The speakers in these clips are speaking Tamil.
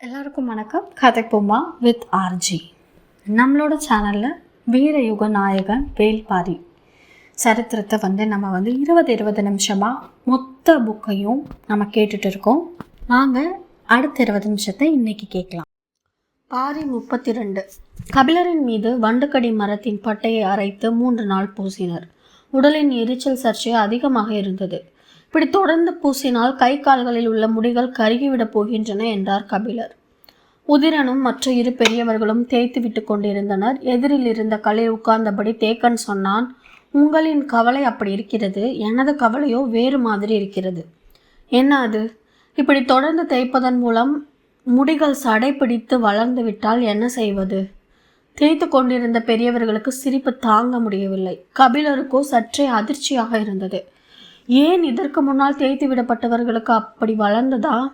எல்லாருக்கும் வணக்கம். கதை கதைப்போமா வித் ஆர்ஜி நம்மளோட சேனலில் வீரயுக நாயகன் வேல்பாரி சரித்திரத்தை வந்து நம்ம வந்து இருபது இருபது நிமிஷமாக மொத்த புக்கையும் நம்ம கேட்டுட்டு இருக்கோம். வாங்க அடுத்த இருபது நிமிஷத்தை இன்றைக்கி கேட்கலாம். பாரி முப்பத்தி ரெண்டு கபிலரின் மீது வண்டுக்கடி மரத்தின் பட்டையை அரைத்து மூன்று நாள் பூசினர். உடலின் எரிச்சல் சர்ச்சை அதிகமாக இருந்தது. இப்படி தொடர்ந்து பூசினால் கை கால்களில் உள்ள முடிகள் கருகிவிடப் போகின்றன என்றார் கபிலர். உதிரனும் மற்ற இரு பெரியவர்களும் தேய்த்து விட்டு கொண்டிருந்தனர். எதிரில் இருந்த களில் உட்கார்ந்தபடி தேக்கன் சொன்னான் உங்களின் கவலை அப்படி இருக்கிறது. எனது கவலையோ வேறு மாதிரி இருக்கிறது. என்ன அது? இப்படி தொடர்ந்து தேய்ப்பதன் மூலம் முடிகள் சடை பிடித்து வளர்ந்து விட்டால் என்ன செய்வது? தேய்த்து கொண்டிருந்த பெரியவர்களுக்கு சிரிப்பு தாங்க முடியவில்லை. கபிலருக்கோ சற்றே அதிர்ச்சியாக இருந்தது. ஏன் இதற்கு முன்னால் தேய்த்து விடப்பட்டவர்களுக்கு அப்படி வளர்ந்ததா?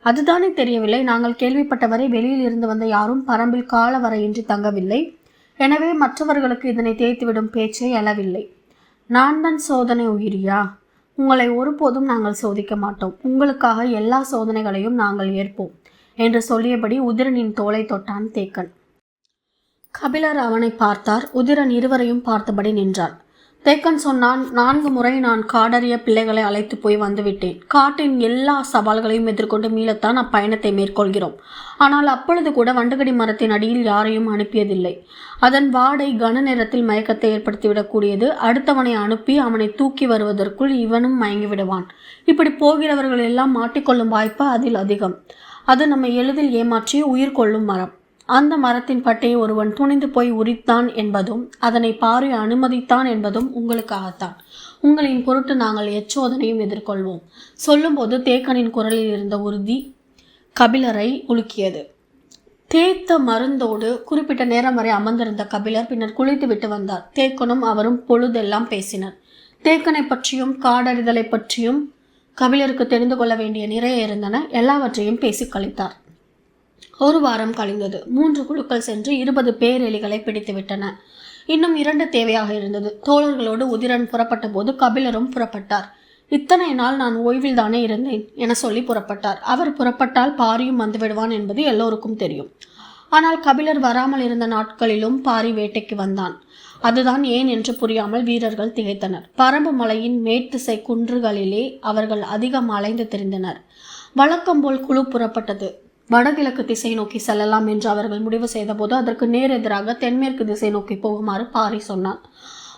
அதுதானே தெரியவில்லை. நாங்கள் கேள்விப்பட்டவரை வெளியில் இருந்து வந்த யாரும் பரம்பில் கால வரையின்றி தங்கவில்லை. எனவே மற்றவர்களுக்கு இதனை தேய்த்துவிடும் பேச்சே எழவில்லை. நான் தான் சோதனை உயிரியா? உங்களை ஒருபோதும் நாங்கள் சோதிக்க மாட்டோம். உங்களுக்காக எல்லா சோதனைகளையும் நாங்கள் ஏற்போம் என்று சொல்லியபடி உதிரனின் தோலை தொட்டான் தேக்கன். கபிலர் அவனை பார்த்தார். உதிரன் இருவரையும் பார்த்தபடி நின்றான். தேக்கன் சொன்னான் நான்கு முறை நான் காடறிய பிள்ளைகளை அழைத்து போய் வந்துவிட்டேன். காட்டின் எல்லா சவால்களையும் எதிர்கொண்டு மீளத்தான் அப்பயணத்தை மேற்கொள்கிறோம். ஆனால் அப்பொழுது கூட வண்டுகடி மரத்தின் அடியில் யாரையும் அனுப்பியதில்லை. அதன் வாடை கன நேரத்தில் மயக்கத்தை ஏற்படுத்திவிடக்கூடியது. அடுத்தவனை அனுப்பி அவனை தூக்கி வருவதற்குள் இவனும் மயங்கி விடுவான் இப்படி போகிறவர்கள் எல்லாம் மாட்டிக்கொள்ளும் வாய்ப்பு அதில் அதிகம். அது நம்மை எளிதில் ஏமாற்றி உயிர் கொள்ளும் மரம். அந்த மரத்தின் பட்டையை ஒருவன் துணிந்து போய் உரித்தான் என்பதும் அதனை பாரி அனுமதித்தான் என்பதும் உங்களுக்காகத்தான். உங்களின் பொருட்டு நாங்கள் எச்சோதனையும் எதிர்கொள்வோம். சொல்லும்போது தேக்கனின் குரலில் இருந்த உறுதி கபிலரை உலுக்கியது. தேய்த்த மருந்தோடு குறிப்பிட்ட நேரம் வரை அமர்ந்திருந்த கபிலர் பின்னர் குளித்து விட்டு வந்தார். தேக்கனும் அவரும் பொழுதெல்லாம் பேசினர். தேக்கனை பற்றியும் காடறிதலை பற்றியும் கபிலருக்கு தெரிந்து கொள்ள வேண்டிய நிறைய இருந்தன. எல்லாவற்றையும் பேசி கழித்தார். ஒரு வாரம் கழிந்தது. மூன்று குழுக்கள் சென்று இருபது பேரெலிகளை பிடித்துவிட்டன. இன்னும் இரண்டு தேவையாக இருந்தது. தோழர்களோடு உதிரன் புறப்பட்ட போது கபிலரும் புறப்பட்டார். இத்தனை நாள் நான் ஓய்வில் தானே இருந்தேன் என சொல்லி புறப்பட்டார். அவர் புறப்பட்டால் பாரியும் வந்துவிடுவான் என்பது எல்லோருக்கும் தெரியும். ஆனால் கபிலர் வராமல் இருந்த நாட்களிலும் பாரி வேட்டைக்கு வந்தான். அதுதான் ஏன் என்று புரியாமல் வீரர்கள் திகைத்தனர். பரம்பு மலையின் மேற்திசை குன்றுகளிலே அவர்கள் அதிகம் அலைந்து திரிந்தனர். வழக்கம் போல் குழு புறப்பட்டது. வடகிழக்கு திசை நோக்கி செல்லலாம் என்று அவர்கள் முடிவு செய்தபோது அதற்கு நேர் எதிராக தென்மேற்கு திசை நோக்கி போகுமாறு பாரி சொன்னான்.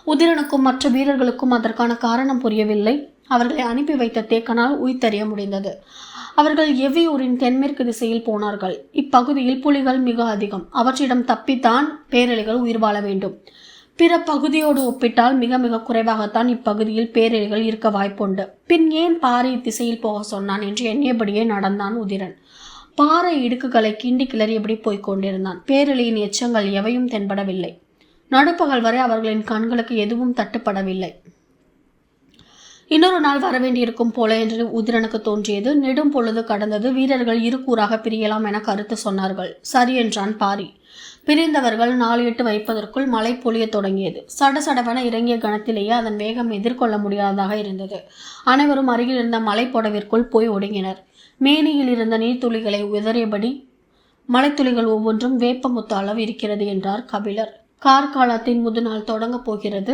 உதிரனுக்கும் மற்ற வீரர்களுக்கும் அதற்கான காரணம் புரியவில்லை. அவர்களை அனுப்பி வைத்த தேக்கனால் உயிர்த்தறிய முடிந்தது. அவர்கள் எவ்வியூரின் தென்மேற்கு திசையில் போனார்கள். இப்பகுதியில் புலிகள் மிக அதிகம். அவற்றிடம் தப்பித்தான் பேரழிகள் உயிர் வாழ வேண்டும். பிற பகுதியோடு ஒப்பிட்டால் மிக மிக குறைவாகத்தான் இப்பகுதியில் பேரழிகள் இருக்க வாய்ப்புண்டு. பின் ஏன் பாரி திசையில் போக சொன்னான் என்று எண்ணியபடியே நடந்தான் உதிரன். பாறை இடுக்குகளை கிண்டி கிளறியபடி போய்க் கொண்டிருந்தான். பேரழியின் எச்சங்கள் எவையும் தென்படவில்லை. நடுப்பகல் வரை அவர்களின் கண்களுக்கு எதுவும் தட்டுப்படவில்லை. இன்னொரு நாள் வரவேண்டியிருக்கும் போல என்று உதிரனுக்கு தோன்றியது. நெடும் பொழுது கடந்தது வீரர்கள் இரு கூறாக பிரியலாம் என கருத்து சொன்னார்கள். சரி என்றான் பாரி. பிரிந்தவர்கள் நாளிட்டு வைப்பதற்குள் மழை பொழிய தொடங்கியது. சடசடவென இறங்கிய கணத்திலேயே அதன் வேகம் எதிர்கொள்ள முடியாததாக இருந்தது. அனைவரும் அருகில் இருந்த மலைப்புடவிற்குள் போய் ஒடுங்கினர். மேனியில் இருந்த நீர்த்துளிகளை உதறியபடி மலைத்துளிகள் ஒவ்வொன்றும் வேப்பமுத்து அளவு இருக்கிறது என்றார் கபிலர். கார்காலத்தின் முதுநாள் தொடங்கப் போகிறது.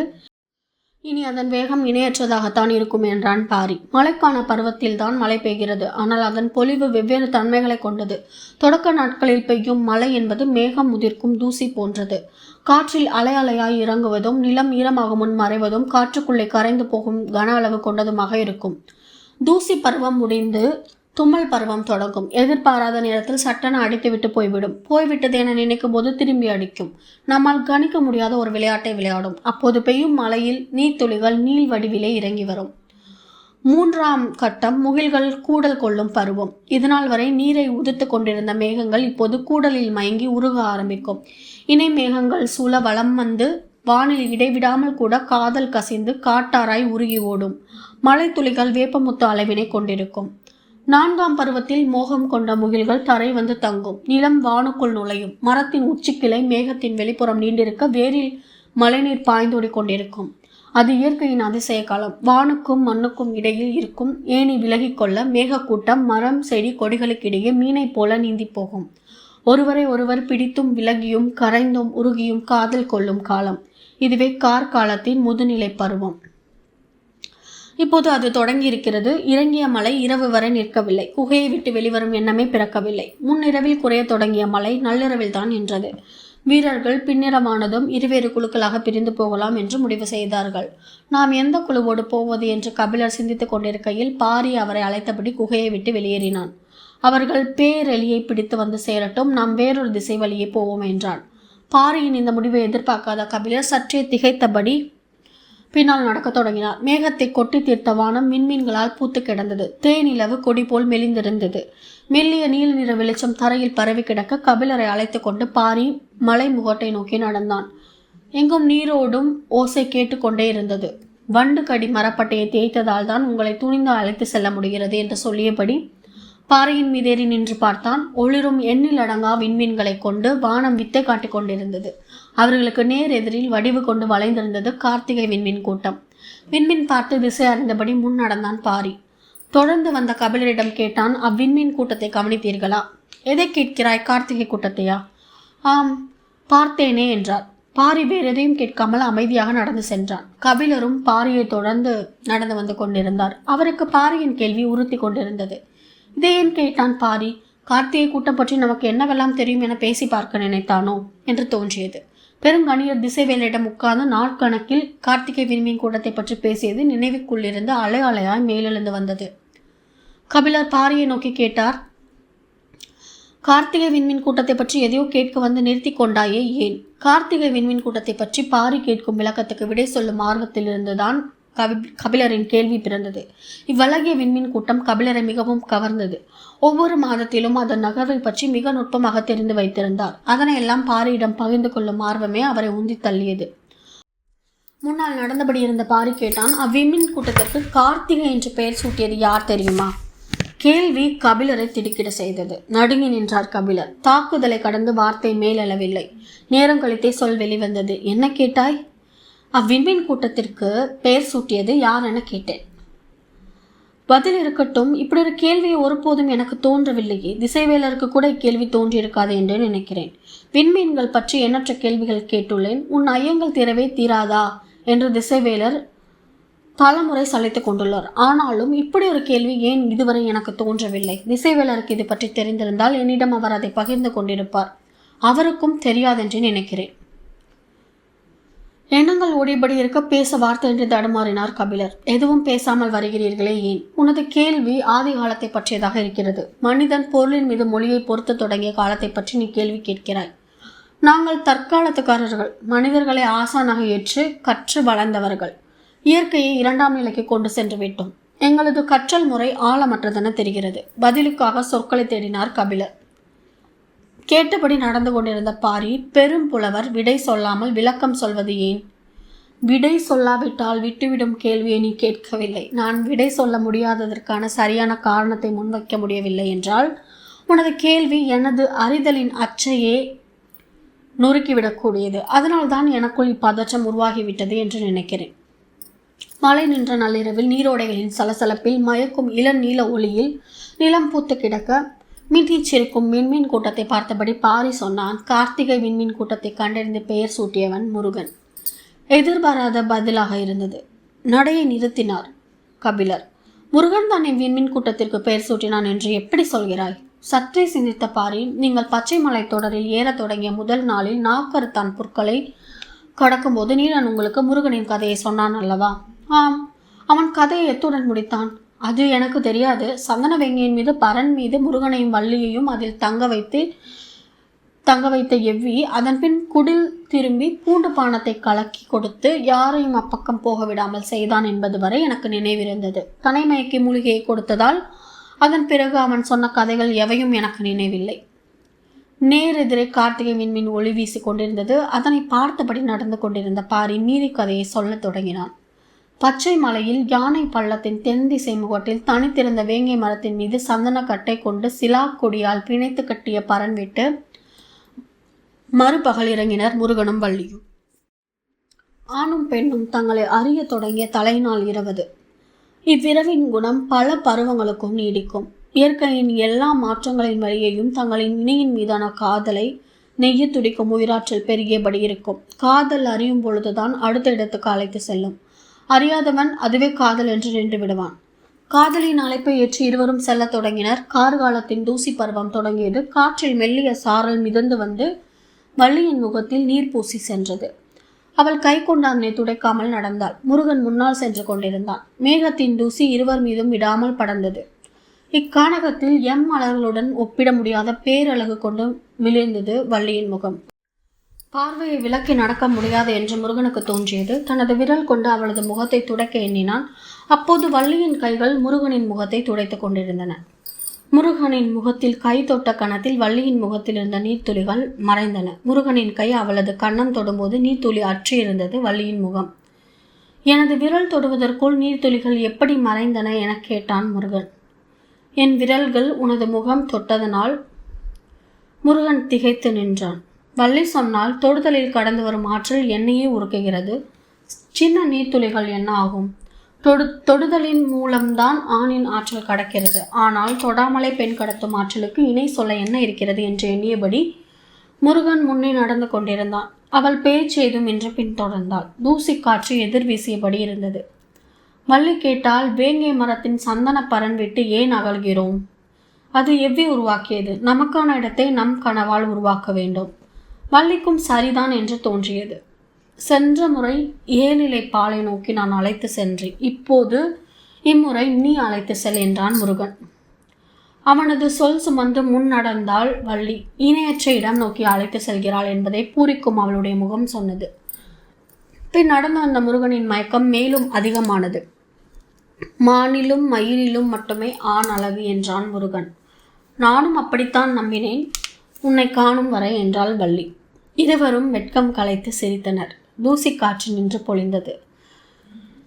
இனி அதன் வேகம் இணையற்றதாகத்தான் இருக்கும் என்றான் பாரி. மழைக்கான பருவத்தில் தான் மழை பெய்கிறது. ஆனால் அதன் பொலிவு வெவ்வேறு தன்மைகளை கொண்டது. தொடக்க நாட்களில் பெய்யும் மழை என்பது மேகம் முதிர்க்கும் தூசி போன்றது. காற்றில் அலை அலையாய் இறங்குவதும் நிலம் ஈரமாக முன் மறைவதும் காற்றுக்குள்ளே கரைந்து போகும் கன அளவு கொண்டதுமாக இருக்கும். தூசி பருவம் முடிந்து தும்மல் பருவம் தொடங்கும். எதிர்பாராத நேரத்தில் சட்டென அடித்துவிட்டு போய்விடும். போய்விட்டது என நினைக்கும் போது திரும்பி அடிக்கும். நம்மால் கணிக்க முடியாத ஒரு விளையாட்டை விளையாடும். அப்போது பெய்யும் மழையில் நீர்த்துளிகள் நீள் வடிவிலே இறங்கி வரும். மூன்றாம் கட்டம் முகில்கள் கூடல் கொள்ளும் பருவம். இதனால் வரை நீரை உதிர்த்து கொண்டிருந்த மேகங்கள் இப்போது கூடலில் மயங்கி உருக ஆரம்பிக்கும். இணை மேகங்கள் சூழ வளம் வந்து வானில் இடைவிடாமல் கூட காதல் கசிந்து காட்டாராய் உருகி ஓடும். மழை துளிகள் வேப்பமுத்து அளவினை கொண்டிருக்கும். நான்காம் பருவத்தில் மோகம் கொண்ட முகில்கள் தரை வந்து தங்கும். நிலம் வானுக்குள் நுழையும். மரத்தின் உச்சிக்கிளை மேகத்தின் வெளிப்புறம் நீண்டிருக்க வேரில் மழைநீர் பாய்ந்தோடி கொண்டிருக்கும். அது இயற்கையின் அதிசய காலம் வானுக்கும் மண்ணுக்கும் இடையில் இருக்கும் ஏணி விலகிக் கொள்ள மேகக்கூட்டம் மரம் செடி கொடிகளுக்கிடையே மீனைப் போல நீந்தி போகும். ஒருவரை ஒருவர் பிடித்தும் விலகியும் கரைந்தும் உருகியும் காதல் கொள்ளும் காலம். இதுவே கார் காலத்தின் முதுநிலை பருவம். இப்போது அது தொடங்கி இருக்கிறது இறங்கிய மழை இரவு வரை நிற்கவில்லை. குகையை விட்டு வெளிவரும் எண்ணமே பிறக்கவில்லை. முன்னிரவில் குறைய தொடங்கிய மழை நள்ளிரவில் தான் நின்றது. வீரர்கள் பின்னிரமானதும் இருவேறு குழுக்களாக பிரிந்து போகலாம் என்று முடிவு செய்தார்கள். நாம் எந்த குழுவோடு போவது என்று கபிலர் சிந்தித்துக் கொண்டிருக்கையில் பாரி அவரை அழைத்தபடி குகையை விட்டு வெளியேறினான். அவர்கள் பேரெலியை பிடித்து வந்து சேரட்டும் நாம் வேறொரு திசை வழியே போவோம் என்றான். பாரியின் இந்த முடிவை எதிர்பார்க்காத கபிலர் சற்றே திகைத்தபடி பின்னால் நடக்கத் தொடங்கினார். மேகத்தை கொட்டி தீர்த்த வானம் மின்மீன்களால் பூத்து கிடந்தது. தேனிலவு கொடி போல் மெலிந்திருந்தது. மெல்லிய நீல நிற வெளிச்சம் தரையில் பரவி கிடக்க கபிலரை அழைத்து கொண்டு பாரி மலை முகட்டை நோக்கி நடந்தான். எங்கும் நீரோடும் ஓசை கேட்டுக்கொண்டே இருந்தது. வண்டு கடி மரப்பட்டையை தேய்த்ததால் தான் உங்களை துணிந்து அழைத்து செல்ல முடிகிறது என்று சொல்லியபடி பாறையின் மீதேறி நின்று பார்த்தான். ஒளிரும் எண்ணில் அடங்கா விண்மீன்களை கொண்டு வானம் வித்தை காட்டிக் கொண்டிருந்தது. அவர்களுக்கு நேர் எதிரில் வடிவு கொண்டு வளைந்திருந்தது கார்த்திகை விண்மீன் கூட்டம். விண்மீன் பார்த்து திசை அறிந்தபடி முன் நடந்தான் பாரி. தொடர்ந்து வந்த கபிலரிடம் கேட்டான் அவ்விண்மீன் கூட்டத்தை கவனித்தீர்களா? எதை கேட்கிறாய் கார்த்திகை கூட்டத்தையா? ஆம் பார்த்தேனே என்றார். பாரி வேறு எதையும் கேட்காமல் அமைதியாக நடந்து சென்றான். கபிலரும் பாரியை தொடர்ந்து நடந்து வந்து கொண்டிருந்தார். அவருக்கு பாரியின் கேள்வி உறுத்தி கொண்டிருந்தது. இதை ஏன் கேட்டான் பாரி? கார்த்திகை கூட்டம் பற்றி நமக்கு என்னவெல்லாம் தெரியும் என பேசி பார்க்க நினைத்தானோ? என்று தோன்றியது. பெருங்கணியர் திசைவேலிடம் உட்கார்ந்து நாட்கணக்கில் கார்த்திகை விண்மீன் கூட்டத்தை பற்றி பேசியது நினைவுக்குள்ளிருந்து அலை அலையாய் மேலெழுந்து வந்தது. கபிலர் பாரியை நோக்கி கேட்டார் கார்த்திகை விண்மீன் கூட்டத்தை பற்றி எதையோ கேட்க வந்து நிறுத்தி கொண்டாயே ஏன்? கார்த்திகை விண்மீன் கூட்டத்தை பற்றி பாரி கேட்கும் விளக்கத்துக்கு விடை சொல்லும் ஆர்வத்திலிருந்துதான் கவி கபிலரின் கேள்வி பிறந்தது. இவ்வழகிய விண்மீன் கூட்டம் கபிலரை மிகவும் கவர்ந்தது. ஒவ்வொரு மாதத்திலும் அதன் நகர்வை பற்றி மிக நுட்பமாக தெரிந்து வைத்திருந்தார். அதனை எல்லாம் பாரியிடம் பகிர்ந்து கொள்ளும் ஆர்வமே அவரை உந்தி தள்ளியது. முன்னால் நடந்தபடி இருந்த பாரி கேட்டான் அவ்விமின் கூட்டத்திற்கு கார்த்திகை என்று பெயர் சூட்டியது யார் தெரியுமா? கேள்வி கபிலரை திடுக்கிட செய்தது. நடுங்கி நின்றார் கபிலர். தாக்குதலை கடந்து வார்த்தை மேலளவில்லை. நேரம் கழித்தே சொல் வெளிவந்தது. என்ன கேட்டாய்? அவ்விண்மீன் கூட்டத்திற்கு பெயர் சூட்டியது யார் என கேட்டேன். பதில் இருக்கட்டும். இப்படி ஒரு கேள்வியை ஒருபோதும் எனக்கு தோன்றவில்லையே. திசைவேலருக்கு கூட இக்கேள்வி தோன்றியிருக்காது என்று நினைக்கிறேன். விண்மீன்கள் பற்றி எண்ணற்ற கேள்விகள் கேட்டுள்ளேன். உன் ஐயங்கள் தீரவே தீராதா? என்று திசைவேலர் பலமுறை சளைத்து கொண்டுள்ளார். ஆனாலும் இப்படி ஒரு கேள்வி ஏன் இதுவரை எனக்கு தோன்றவில்லை? திசைவேலருக்கு இது பற்றி தெரிந்திருந்தால் என்னிடம் அவர் அதை பகிர்ந்து கொண்டிருப்பார். அவருக்கும் தெரியாதென்று நினைக்கிறேன். எண்ணங்கள் ஓடிபடி இருக்க பேச வார்த்தை என்று தடுமாறினார் கபிலர். எதுவும் பேசாமல் வருகிறீர்களே ஏன்? உனது கேள்வி ஆதி காலத்தை பற்றியதாக இருக்கிறது. மனிதன் பொருளின் மீது மொழியை பொறுத்து தொடங்கிய காலத்தை பற்றி நீ கேள்வி கேட்கிறாய். நாங்கள் தற்காலத்துக்காரர்கள் மனிதர்களை ஆசானாக ஏற்று கற்று வளர்ந்தவர்கள். இயற்கையை இரண்டாம் நிலைக்கு கொண்டு சென்று விட்டோம். எங்களது கற்றல் முறை ஆழமற்றதென தெரிகிறது. பதிலுக்காக சொற்களை தேடினார் கபிலர். கேட்டபடி நடந்து கொண்டிருந்த பாரி பெரும் புலவர் விடை சொல்லாமல் விளக்கம் சொல்வது ஏன்? விடை சொல்லாவிட்டால் விட்டுவிடும் கேள்வியை நீ கேட்கவில்லை. நான் விடை சொல்ல முடியாததற்கான சரியான காரணத்தை முன்வைக்க முடியவில்லை என்றால் உனது கேள்வி எனது அறிதலின் அச்சையே நொறுக்கிவிடக்கூடியது. அதனால்தான் எனக்குள் இப்பதற்றம் உருவாகிவிட்டது என்று நினைக்கிறேன். மழை நின்ற நள்ளிரவில் நீரோடைகளின் சலசலப்பில் மயக்கும் இளநீல ஒளியில் நிலம் பூத்து கிடக்க மிதிச்சிருக்கும் விண்மீன் கூட்டத்தை பார்த்தபடி பாரி சொன்னான் கார்த்திகை விண்மீன் கூட்டத்தை கண்டறிந்து பெயர் சூட்டியவன் முருகன். எதிர்பாராத பதிலாக இருந்தது. நடையை நிறுத்தினார் கபிலர். முருகன் தான் என் விண்மீன் கூட்டத்திற்கு பெயர் சூட்டினான் என்று எப்படி சொல்கிறாய்? சற்றே சிந்தித்த பாரி நீங்கள் பச்சை மலை தொடரில் ஏறத் தொடங்கிய முதல் நாளில் நாக்கருத்தான் புற்களை கடக்கும்போது நீலன் உங்களுக்கு முருகனின் கதையை சொன்னான் அல்லவா? ஆம். அவன் கதையை எத்துடன் முடித்தான். அது எனக்கு தெரியாது. சந்தன வெங்கையின் மீது பரன் மீது முருகனையும் வள்ளியையும் அதில் தங்க வைத்து தங்க வைத்த எவ்வி அதன் பின் குடில் திரும்பி பூண்டு பானத்தை கலக்கி கொடுத்து யாரையும் அப்பக்கம் போக விடாமல் செய்தான் என்பது வரை எனக்கு நினைவிருந்தது. தனைமயக்கி மூலிகையை கொடுத்ததால் அதன் பிறகு அவன் சொன்ன கதைகள் எவையும் எனக்கு நினைவில்லை. நேரெதிரே கார்த்திகை மின்மின் ஒளி வீசி கொண்டிருந்தது. அதனை பார்த்தபடி நடந்து கொண்டிருந்த பாரி மீதி கதையை சொல்லத் தொடங்கினான். பச்சை மலையில் யானை பள்ளத்தின் தென் திசை முகட்டில் தனித்திருந்த வேங்கை மரத்தின் மீது சந்தனக்கட்டை கொண்டு சிலா கொடியால் பிணைத்து கட்டிய பரன் விட்டு மறுபகல் இறங்கினர் முருகனும் வள்ளியும். ஆணும் பெண்ணும் தங்களை அறிய தொடங்கிய தலைநாள் இருபது. இவ்விரவின் குணம் பல பருவங்களுக்கும் நீடிக்கும். இயற்கையின் எல்லா மாற்றங்களின் வழியையும் தங்களின் இணையின் மீதான காதலை நெய்ய துடிக்கும் உயிராற்றல் பெருகியபடி இருக்கும். காதல் அறியும் பொழுதுதான் அடுத்த இடத்துக்கு அழைத்து செல்லும். அறியாதவன் அதுவே காதல் என்று நின்று விடுவான். காதலின் அழைப்பை ஏற்று இருவரும் செல்லத் தொடங்கினர். கார்காலத்தின் தூசி பருவம் தொடங்கியது. காற்றில் மெல்லிய சாரல் மிதந்து வந்து வள்ளியின் முகத்தில் நீர் பூசி சென்றது. அவள் கை கொண்டாந்தனை துடைக்காமல் நடந்தாள். முருகன் முன்னால் சென்று கொண்டிருந்தான். மேகத்தின் தூசி இருவர் மீதும் விடாமல் படர்ந்தது. இக்கானகத்தில் எம் மலர்களுடன் ஒப்பிட முடியாத பேரழகு கொண்டு மிளிர்ந்தது வள்ளியின் முகம். பார்வையை விலக்கி நடக்க முடியாது என்று முருகனுக்கு தோன்றியது. தனது விரல் கொண்டு அவளது முகத்தை துடைக்க எண்ணினான். அப்போது வள்ளியின் கைகள் முருகனின் முகத்தை துடைத்துக் கொண்டிருந்தன. முருகனின் முகத்தில் கை தொட்ட கணத்தில் வள்ளியின் முகத்தில் இருந்த நீர்த்துளிகள் மறைந்தன. முருகனின் கை அவளது கண்ணம் தொடும்போது நீர்த்துளி அற்றியிருந்தது வள்ளியின் முகம். எனது விரல் தொடுவதற்குள் நீர்த்துளிகள் எப்படி மறைந்தன எனக் கேட்டான் முருகன். என் விரல்கள் உனது முகம் தொட்டதனால் முருகன் திகைத்து நின்றான். வள்ளி சொன்னால் தொடுதலில் கடந்து வரும் ஆற்றல் என்னையே உருக்குகிறது. சின்ன நீர்த்துளிகள் என்ன ஆகும்? தொடு தொடுதலின் மூலம்தான் ஆணின் ஆற்றல் கடக்கிறது. ஆனால் தொடாமலே பெண் கடத்தும் ஆற்றலுக்கு இணை சொல்ல என்ன இருக்கிறது என்று எண்ணியபடி முருகன் முன்னே நடந்து கொண்டிருந்தான். அவள் பேச்சு ஏதும் என்று பின்தொடர்ந்தாள் தூசி காற்று எதிர் வீசியபடி இருந்தது. வள்ளி கேட்டால் வேங்கை மரத்தின் சந்தன பரன் விட்டு ஏன் அகழ்கிறோம் அது எவ்வி உருவாக்கியது? நமக்கான இடத்தை நம் கனவால் உருவாக்க வேண்டும். வள்ளிக்கும் சரிதான் என்று தோன்றியது. சென்ற முறை ஏழிலை பாலை நோக்கி நான் அழைத்து சென்றேன். இப்போது இம்முறை நீ அழைத்து செல் என்றான் முருகன். அவனது சொல் சுமந்து முன் நடந்தால் வள்ளி. இணையற்ற இடம் நோக்கி அழைத்து செல்கிறாள் என்பதை பூரிக்கும் அவளுடைய முகம் சொன்னது. பின் நடந்து வந்த முருகனின் மயக்கம் மேலும் அதிகமானது. மானிலும் மயிலிலும் மட்டுமே ஆண் அழகு என்றான் முருகன். நானும் அப்படித்தான் நம்பினேன். உன்னை காணும் வரை என்றாள் வள்ளி. இருவரும் வெட்கம் கலைத்து சிரித்தனர். தூசி காற்று நின்று பொழிந்தது.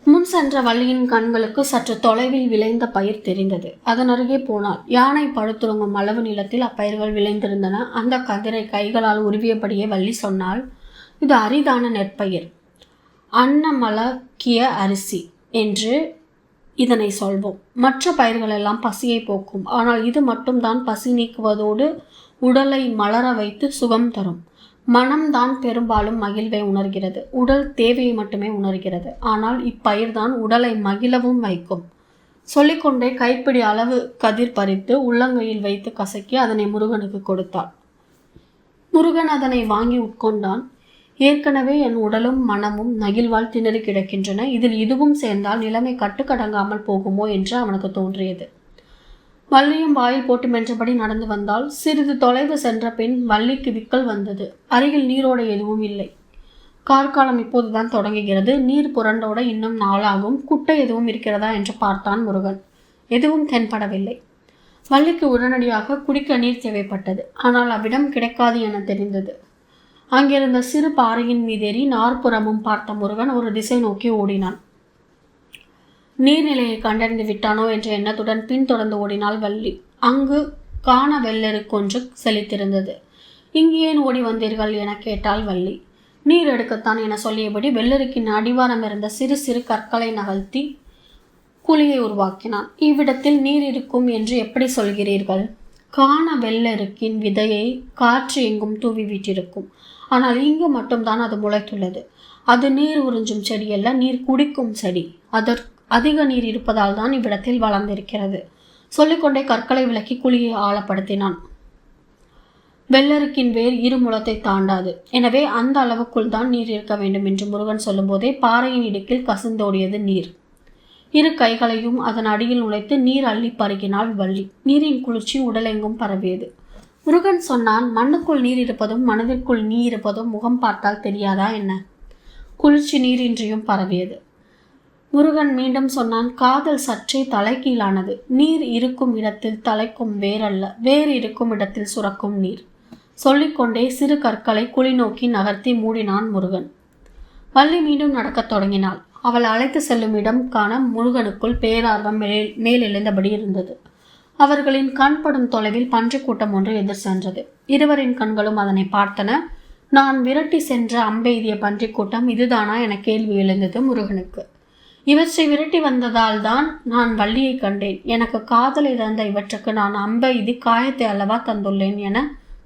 முன் சென்ற வள்ளியின் கண்களுக்கு சற்று தொலைவில் விளைந்த பயிர் தெரிந்தது. அதன் அருகே போனால் யானை படுத்துறங்கும் அளவு நிலத்தில் அப்பயிர்கள் விளைந்திருந்தன. அந்த கதிரை கைகளால் உருவியபடியே வள்ளி சொன்னால் இது அரிதான நெற்பயிர். அன்னமலக்கிய அரிசி என்று இதனை சொல்வோம். மற்ற பயிர்களெல்லாம் பசியை போக்கும். ஆனால் இது மட்டும்தான் பசி நீக்குவதோடு உடலை மலர வைத்து சுகம் தரும். மனம்தான் பெரும்பாலும் மகிழ்வை உணர்கிறது. உடல் தேவையை மட்டுமே உணர்கிறது. ஆனால் இப்பயிர்தான் உடலை மகிழவும் வைக்கும். சொல்லிக்கொண்டே கைப்பிடி அளவு கதிர் பறித்து உள்ளங்கையில் வைத்து கசக்கி அதனை முருகனுக்கு கொடுத்தாள். முருகன் அதனை வாங்கி உட்கொண்டான். ஏற்கனவே என் உடலும் மனமும் நகிழ்வால் திணறி கிடக்கின்றன. இதில் இதுவும் சேர்ந்தால் நிலைமை கட்டுக்கடங்காமல் போகுமோ என்று அவனுக்கு தோன்றியது. வள்ளியும் வாயில் போட்டு மென்றபடி நடந்து வந்தால் சிறிது தொலைவு சென்ற பின் வள்ளிக்கு விக்கல் வந்தது. அருகில் நீரோடு எதுவும் இல்லை. கார்காலம் இப்போதுதான் தொடங்குகிறது. நீர் புரண்டோட இன்னும் நாளாகும். குட்டை எதுவும் இருக்கிறதா என்று பார்த்தான் முருகன். எதுவும் தென்படவில்லை. வள்ளிக்கு உடனடியாக குடிக்க நீர் தேவைப்பட்டது. ஆனால் அவ்விடம் கிடைக்காது என தெரிந்தது. அங்கிருந்த சிறு பாறையின் மீதேறி நாற்புறமும் பார்த்த முருகன் ஒரு திசை நோக்கி ஓடினான். நீர்நிலையை கண்டறிந்து விட்டானோ என்ற எண்ணத்துடன் பின்தொடர்ந்து ஓடினாள் வள்ளி. அங்கு காண வெள்ளெருக்கொன்று செழித்திருந்தது. இங்கு ஏன் ஓடி வந்தீர்கள் என கேட்டாள் வள்ளி. நீர் எடுக்கத்தான் என சொல்லியபடி வெள்ளெருக்கின் அடிவாரம் இருந்த சிறு சிறு கற்களை நகழ்த்தி குழியை உருவாக்கினான். இவ்விடத்தில் நீர் இருக்கும் என்று எப்படி சொல்கிறீர்கள்? காண வெள்ளெருக்கின் விதையை காற்று எங்கும் தூவி விட்டிருக்கும் ஆனால் இங்கு மட்டும்தான் அது முளைத்துள்ளது. அது நீர் உறிஞ்சும் செடியல்ல நீர் குடிக்கும் செடி. அதற்கு அதிக நீர் இருப்பதால் தான் இவ்விடத்தில் வளர்ந்திருக்கிறது. சொல்லிக்கொண்டே கற்களை விலக்கி குழியை ஆழப்படுத்தினான். வெள்ளருக்கின் வேர் இரு முளத்தை தாண்டாது. எனவே அந்த அளவுக்குள் தான் நீர் இருக்க வேண்டும் என்று முருகன் சொல்லும்போதே பாறையின் இடுக்கில் கசிந்தோடியது நீர். இரு கைகளையும் அதன் அடியில் நுழைத்து நீர் அள்ளி பருகினாள் வள்ளி. நீரின் குளிர்ச்சி உடலெங்கும் பரவியது. முருகன் சொன்னான் மண்ணுக்குள் நீர் இருப்பதும் மனதிற்குள் நீ இருப்பதும் முகம் பார்த்தால் தெரியாதா என்ன? குளிர்ச்சி நீரின்றியும் பரவியது. முருகன் மீண்டும் சொன்னான் காதல் சற்றே தலைகீழானது. நீர் இருக்கும் இடத்தில் தலைக்கும் வேறல்ல வேறு இருக்கும் இடத்தில் சுரக்கும் நீர். சொல்லிக்கொண்டே சிறு கற்களை குழி நோக்கி நகர்த்தி மூடினான் முருகன். வள்ளி மீண்டும் நடக்கத் தொடங்கினாள். அவள் அழைத்து செல்லும் இடம் காண முருகனுக்குள் பேரார்வம் மேல் மேலெழுந்தபடி இருந்தது. அவர்களின் கண்படும் தொலைவில் பன்றிக் கூட்டம் ஒன்று எதிர் சென்றது. இருவரின் கண்களும் அதனை பார்த்தன. நான் விரட்டி சென்ற அம்பெய்திய பன்றிக் கூட்டம் இதுதானா? என கேள்வி எழுந்தது முருகனுக்கு. இவற்றை விரட்டி வந்ததால் தான் நான் வள்ளியை கண்டேன். எனக்கு காதல் இழந்த இவற்றுக்கு நான் அம்பெய்தி காயத்தை அல்லவா தந்துள்ளேன் என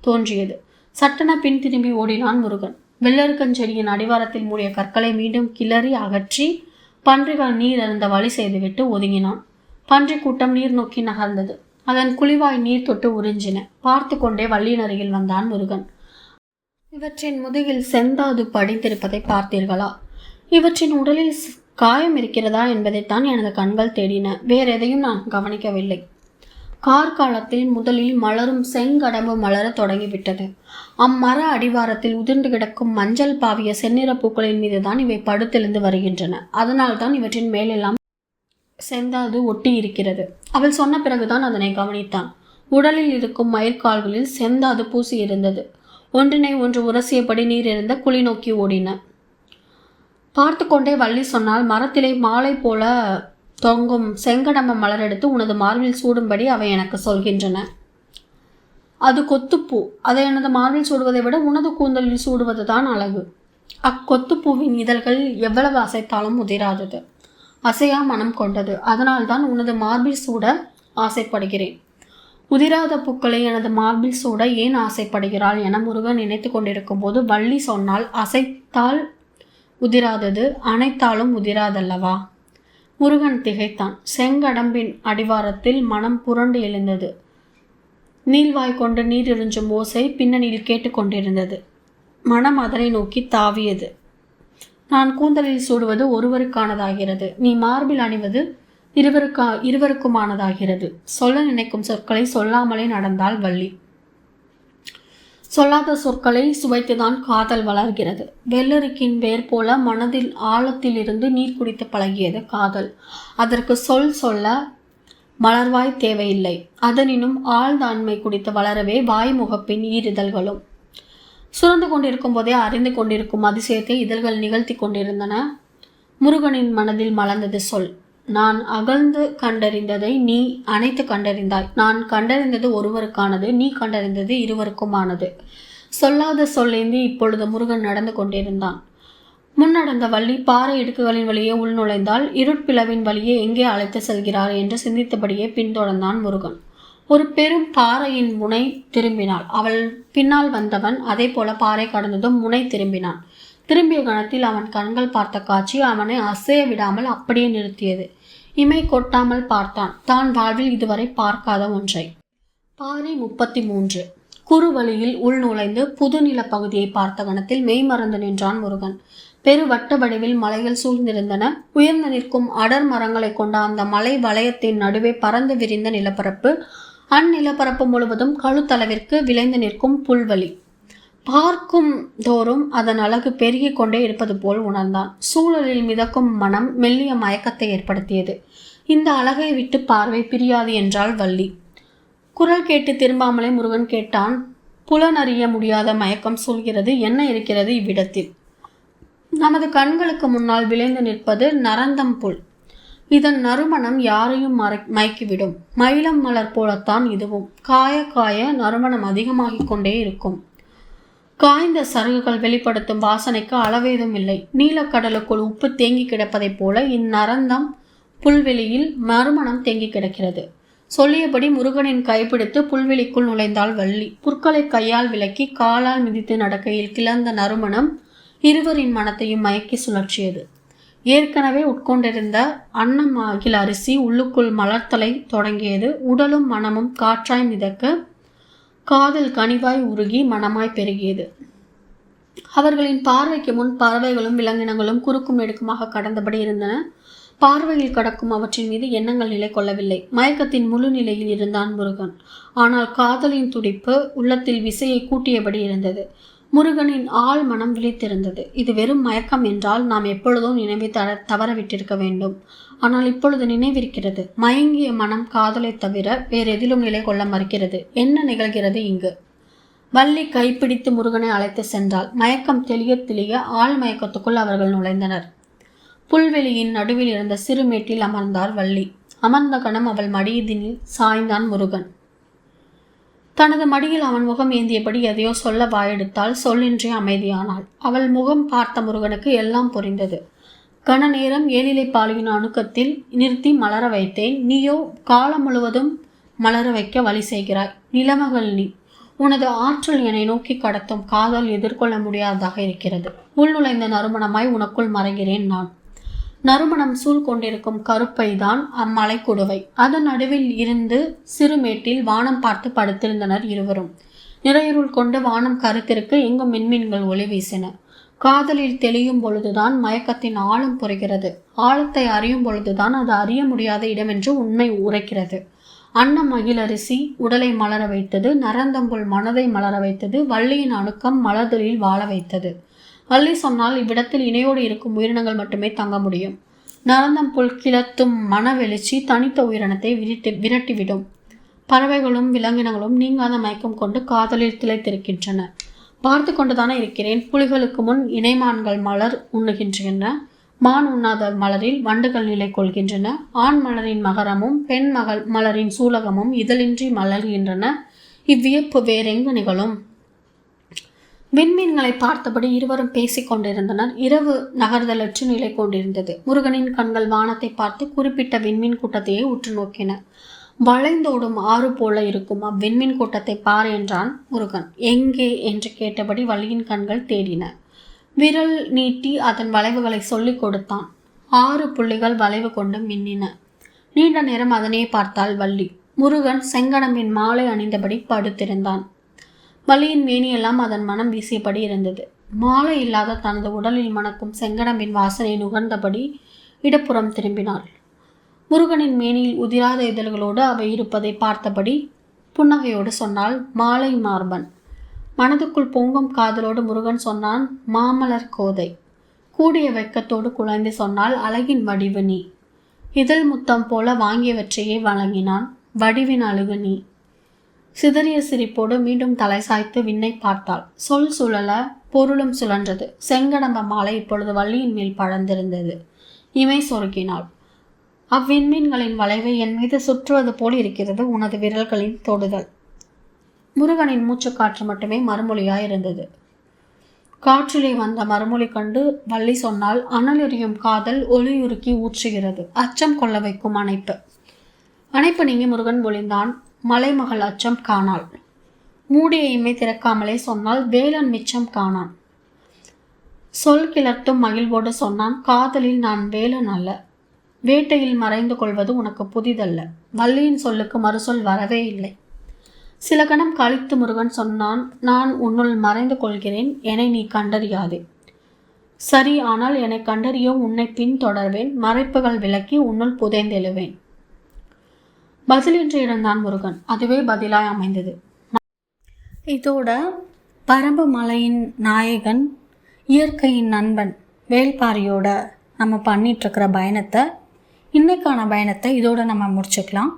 தோன்றியது. சட்டென பின் திரும்பி ஓடினான் முருகன். வெள்ளருக்கஞ்செடியின் அடிவாரத்தில் மூடிய கற்களை மீண்டும் கிளறி அகற்றி பன்றிகள் நீர் அருந்த வழி செய்துவிட்டு ஒதுங்கினான். பன்றி கூட்டம் நீர் நோக்கி நகர்ந்தது. அதன் குழிவாய் நீர் தொட்டு உறிஞ்சின. பார்த்து கொண்டே வள்ளியின் அருகில் வந்தான் முருகன். இவற்றின் முதுகில் செந்தாது படிந்திருப்பதை பார்த்தீர்களா? இவற்றின் உடலில் காயம் இருக்கிறதா என்பதைத்தான் எனது கண்கள் தேடின. வேற எதையும் நான் கவனிக்கவில்லை. கார்காலத்தில் முதலில் மலரும் செங்கடம்பு மலர தொடங்கிவிட்டது. அம்மர அடிவாரத்தில் உதிர்ந்து கிடக்கும் மஞ்சள் பாவிய செந்நிற பூக்களின் மீதுதான் இவை படுத்தெழுந்து வருகின்றன. அதனால்தான் இவற்றின் மேலெல்லாம் செந்தாது ஒட்டி இருக்கிறது அவள் சொன்ன பிறகுதான் அதனை கவனித்தான். உடலில் இருக்கும் மயிர்கால்களில் செந்தாது பூசி இருந்தது ஒன்றினை ஒன்று உரசியபடி நீர் இருந்த குழி நோக்கி ஓடின. பார்த்து கொண்டே வள்ளி சொன்னால் மரத்திலே மாலை போல தொங்கும் செங்கடம்ப மலர் எடுத்து உனது மார்பில் சூடும்படி அவை எனக்கு சொல்கின்றன. அது கொத்துப்பூ. அதை எனது மார்பில் சூடுவதை விட உனது கூந்தலில் சூடுவதுதான் அழகு. அக்கொத்துப்பூவின் இதழ்கள் எவ்வளவு அசைத்தாலும் உதிராதது. அசையா மனம் கொண்டது. அதனால்தான் உனது மார்பில் சூட ஆசைப்படுகிறேன். உதிராத பூக்களை எனது மார்பில் சூட ஏன் ஆசைப்படுகிறாள்? என முருகன் நினைத்து கொண்டிருக்கும் போது வள்ளி சொன்னால் அசைத்தால் உதிராதது அனைத்தாலும் உதிராதல்லவா? முருகன் திகைத்தான். செங்கடம்பின் அடிவாரத்தில் மனம் புரண்டு எழுந்தது. நீள்வாய் கொண்டு நீர் எறிஞ்சும் ஓசை பின்னணியில் கேட்டுக்கொண்டிருந்தது மனம் அதனை நோக்கி தாவியது. நான் கூந்தலில் சூடுவது ஒருவருக்கானதாகிறது. நீ மார்பில் அணிவது இருவருக்கா இருவருக்குமானதாகிறது. சொல்ல நினைக்கும் சொற்களை சொல்லாமலே நடந்தால் வள்ளி. சொல்லாத சொற்களை சுவைத்துதான் காதல் வளர்கிறது. வெள்ளரிக்கின் வேர் போல மனதில் ஆழத்தில் இருந்து நீர் குடித்து பழகியது காதல். அதற்கு சொல் சொல்ல மலர்வாய் தேவையில்லை. அதனினும் ஆழ்தாண்மை குடித்து வளரவே வாய்முகப்பின் ஈரிதழ்களும் சுரந்து கொண்டிருக்கும் போதே அறிந்து கொண்டிருக்கும் அதிசயத்தை இதழ்கள் நிகழ்த்தி கொண்டிருந்தன. முருகனின் மனதில் மலர்ந்தது சொல். நான் அகழ்ந்து கண்டறிந்ததை நீ அனைத்து கண்டறிந்தாய். நான் கண்டறிந்தது ஒருவருக்கானது நீ கண்டறிந்தது இருவருக்குமானது. சொல்லாத சொல்லேந்தி இப்பொழுது முருகன் நடந்து கொண்டிருந்தான். முன்னடந்த வள்ளி பாறை இடுக்குகளின் வழியே உள்நுழைந்தால் இருட்பிளவின் வழியே எங்கே அழைத்து செல்கிறார் என்று சிந்தித்தபடியே பின்தொடர்ந்தான் முருகன். ஒரு பெரும் பாறையின் முனை திரும்பினாள். அவள் பின்னால் வந்தவன் அதே போல பாறை கடந்ததும் முனை திரும்பினான். திரும்பிய கணத்தில் அவன் கண்கள் பார்த்த காட்சி அவனை அசைய விடாமல் அப்படியே நிறுத்தியது. இமை கொட்டாமல் பார்த்தான். தான் வாழ்வில் இதுவரை பார்க்காத ஒன்றை. பாறை முப்பத்தி மூன்று குறுவழியில் உள் நுழைந்து புது நிலப்பகுதியை பார்த்த கணத்தில் மெய்மறந்து நின்றான் முருகன். பெரு வட்ட வடிவில் மலைகள் சூழ்ந்திருந்தன. உயர்ந்து நிற்கும் அடர் மரங்களை கொண்ட அந்த மலை வளையத்தின் நடுவே பறந்து விரிந்த நிலப்பரப்பு அந்நிலப்பரப்பு முழுவதும் கழுத்தளவிற்கு விளைந்து நிற்கும் புல்வெளி. பார்க்கும் தோறும் அதன் அழகு பெருகிக் கொண்டே இருப்பது போல் உணர்ந்தான். சூழலில் மிதக்கும் மனம் மெல்லிய மயக்கத்தை ஏற்படுத்தியது. இந்த அழகை விட்டு பார்வை பிரியாது என்றாள் வள்ளி. குரல் கேட்டு திரும்பாமலே முருகன் கேட்டான் புலனறிய முடியாத மயக்கம் சொல்கிறது என்ன இருக்கிறது இவ்விடத்தில்? நமது கண்களுக்கு முன்னால் விளைந்து நிற்பது நரந்தம் புல். இதன் நறுமணம் யாரையும் மறை மயக்கிவிடும். மயிலம் மலர் போலத்தான் இதுவும். காய காய நறுமணம் அதிகமாகிக் கொண்டே இருக்கும். காய்ந்த சருகுகள் வெளிப்படுத்தும் வாசனைக்கு அளவேதும் இல்லை. நீலக்கடலுக்குள் உப்பு தேங்கி கிடப்பதைப் போல இந்நரந்தம் புல்வெளியில் மறுமணம் தேங்கி கிடக்கிறது. சொல்லியபடி முருகனின் கைப்பிடித்து புல்வெளிக்குள் நுழைந்தாள் வள்ளி. புற்களை கையால் விலக்கி காலால் மிதித்து நடக்கையில் கிளந்த நறுமணம் இருவரின் மனத்தையும் மயக்கி சுழற்றியது. ஏற்கனவே உட்கொண்டிருந்த அன்னம் அகில் அரிசி உள்ளுக்குள் மலர்த்தலை தொடங்கியது. உடலும் மனமும் காற்றாய் மிதக்க காதல் கனிவாய் உருகி மனமாய் பெருகியது. அவர்களின் பார்வைக்கு முன் பறவைகளும் விலங்கினங்களும் குறுக்கும் நெடுக்குமாக கடந்தபடி இருந்தன. பார்வையில் கடக்கும் அவற்றின் மீது எண்ணங்கள் நிலை கொள்ளவில்லை மயக்கத்தின் முழு நிலையில் இருந்தான் முருகன். ஆனால் காதலின் துடிப்பு உள்ளத்தில் விசையை கூட்டியபடி இருந்தது. முருகனின் ஆள் மனம் விழித்திருந்தது. இது வெறும் மயக்கம் என்றால் நாம் எப்பொழுதும் நினைவை தர தவறவிட்டிருக்க வேண்டும். ஆனால் இப்பொழுது நினைவிருக்கிறது. மயங்கிய மனம் காதலை தவிர வேறு எதிலும் நிலை கொள்ள மறுக்கிறது. என்ன நிகழ்கிறது இங்கு? வள்ளி கைப்பிடித்து முருகனை அழைத்து சென்றாள். மயக்கம் தெளிய தெளிய ஆள் மயக்கத்துக்குள் அவர்கள் நுழைந்தனர். புல்வெளியின் நடுவில் இருந்த சிறுமேட்டில் அமர்ந்தார் வள்ளி. அமர்ந்த கணம் அவள் மடியதினில் சாய்ந்தான் முருகன். தனது மடியில் அவன் முகம் ஏந்தியபடி எதையோ சொல்ல வாயெடுத்தால் சொல்லின்றி அமைதியானாள். அவள் முகம் பார்த்த முருகனுக்கு எல்லாம் புரிந்தது. கன நேரம் ஏழிலை பாலியின் அணுக்கத்தில் நிறுத்தி மலர வைத்தேன். நீயோ காலம் முழுவதும் மலர வைக்க வழி செய்கிறாய். நிலமகள் நீ. உனது ஆற்றல் என்னை நோக்கி கடத்தும். காதல் எதிர்கொள்ள முடியாததாக இருக்கிறது. உள்நுழைந்த நறுமணமாய் உனக்குள் மறைகிறேன் நான். நறுமணம் சூழ் கொண்டிருக்கும் கருப்பை தான் அம்மலை குடுவை. அதன் நடுவில் இருந்து சிறுமேட்டில் வானம் பார்த்து படுத்திருந்தனர் இருவரும். நிறையருள் கொண்டு வானம் கருத்திற்கு எங்கும் மின்மீன்கள் ஒளி வீசின. காதலில் தெளியும் பொழுதுதான் மயக்கத்தின் ஆழம் புரிகிறது. ஆழத்தை அறியும் பொழுதுதான் அது அறிய முடியாத இடமென்று உண்மை உரைக்கிறது. அன்னம் மகிழரிசி உடலை மலர வைத்தது நரந்தம்புல் மனதை மலர வைத்தது வள்ளியின் அணுக்கம் மலர்தலில் வாழ வைத்தது. வள்ளி சொன்னால் இவ்விடத்தில் இணையோடு இருக்கும் உயிரினங்கள் மட்டுமே தங்க முடியும். நரந்தம்புல் கிளத்தும் மனவெளிச்சி தனித்த உயிரினத்தை விரித்து விரட்டிவிடும். பறவைகளும் விலங்கினங்களும் நீங்காத மயக்கம் கொண்டு காதலில் திளைத்திருக்கின்றன. பார்த்து கொண்டுதானே இருக்கிறேன். புலிகளுக்கு முன் இணைமான்கள் மலர் உண்ணுகின்றன. மான் உண்ணாத மலரில் வண்டுகள் நிலை கொள்கின்றன. ஆண் மலரின் மகரமும் பெண் மகள் மலரின் சூலகமும் இதழின்றி மலர்கின்றன. இவ்வியப்பு வேறெங்கு நிகழும்? விண்மீன்களை பார்த்தபடி இருவரும் பேசிக் கொண்டிருந்தனர். இரவு நகர்தலற்று நிலை கொண்டிருந்தது. முருகனின் கண்கள் வானத்தை பார்த்து குறிப்பிட்ட விண்மீன் கூட்டத்தையே உற்று நோக்கின. வளைந்தோடும் ஆறு போல இருக்கும். அவ்விண்மீன் கூட்டத்தை பார் என்றான் முருகன். எங்கே என்று கேட்டபடி வள்ளியின் கண்கள் தேடின. விரல் நீட்டி அதன் வளைவுகளை சொல்லிக் கொடுத்தான். ஆறு புள்ளிகள் வளைவு கொண்டு மின்னின. நீண்ட நேரம் அதனே பார்த்தாள் வள்ளி. முருகன் செங்கடம்பின் மாலை அணிந்தபடி படுத்திருந்தான். வலியின் மேனியெல்லாம் அதன் மனம் வீசியபடி இருந்தது. மாலை இல்லாத தனது உடலில் மணக்கும் செங்கடம்பின் வாசனை நுகர்ந்தபடி இடப்புறம் திரும்பினாள். முருகனின் மேனியில் உதிராத இதழ்களோடு அவை இருப்பதை பார்த்தபடி புன்னகையோடு சொன்னால் மாலை மார்பன். மனதுக்குள் பொங்கும் காதலோடு முருகன் சொன்னான் மாமலர் கோதை. கூடிய வெக்கத்தோடு குழந்தை சொன்னால் அழகின் வடிவு நீ. இதழ் முத்தம் போல வாங்கியவற்றையே வழங்கினான் வடிவின் அழுகு நீ. சிதறிய சிரிப்போடு மீண்டும் தலை சாய்த்து விண்ணை பார்த்தாள். சொல் சுழல பொருளும் சுழன்றது. செங்கடம்ப மாலை இப்பொழுது வள்ளியின் மேல் பழந்திருந்தது இமை சொருக்கினாள் அவ்விண்மீன்களின் வளைவை என் மீது சுற்றுவது போல் இருக்கிறது உனது விரல்களின் தொடுதல். முருகனின் மூச்சுக்காற்று மட்டுமே மறுமொழியாய் இருந்தது காற்றிலே வந்த மறுமொழி கண்டு வள்ளி சொன்னால் அனல் எறியும் காதல் ஒளியுருக்கி ஊற்றுகிறது. அச்சம் கொள்ள வைக்கும் அணைப்பு. அணைப்பு நீங்கி முருகன் ஒளிந்தான். மலைமகள் அச்சம் காணாள். மூடிய இமை திறக்காமலே சொன்னால் வேலன் மிச்சம் காணான். சொல் கிளர்த்தும் மகிழ்வோடு சொன்னான் காதலில் நான் வேலன் அல்ல. வேட்டையில் மறைந்து கொள்வது உனக்கு புதிதல்ல. வள்ளியின் சொல்லுக்கு மறுசொல் வரவே இல்லை. சில கணம் கழித்து முருகன் சொன்னான் நான் உன்னுள் மறைந்து கொள்கிறேன் என்னை நீ கண்டறியாதே. சரி ஆனால் என்னை கண்டறிய உன்னை பின்தொடர்வேன். மறைப்புகள் விலக்கி உன்னுள் புதைந்தெழுவேன். பதிலின்றி இருந்தான் முருகன். அதுவே பதிலாய் அமைந்தது. இதோட பரம்பு மலையின் நாயகன் இயற்கையின் நண்பன் வேல்பாரியோட நம்ம பண்ணிகிட்ருக்கிற பயணத்தை இன்றைக்கான பயணத்தை இதோடு நம்ம முடிச்சுக்கலாம்.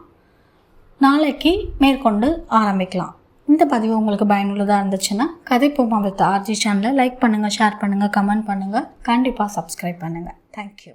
நாளைக்கு மேற்கொண்டு ஆரம்பிக்கலாம். இந்த பதிவு உங்களுக்கு பயனுள்ளதாக இருந்துச்சுன்னா கதை போமா வித் ஆர்ஜி சேனலை லைக் பண்ணுங்கள் ஷேர் பண்ணுங்கள் கமெண்ட் பண்ணுங்கள் கண்டிப்பாக சப்ஸ்கிரைப் பண்ணுங்கள் தேங்க்யூ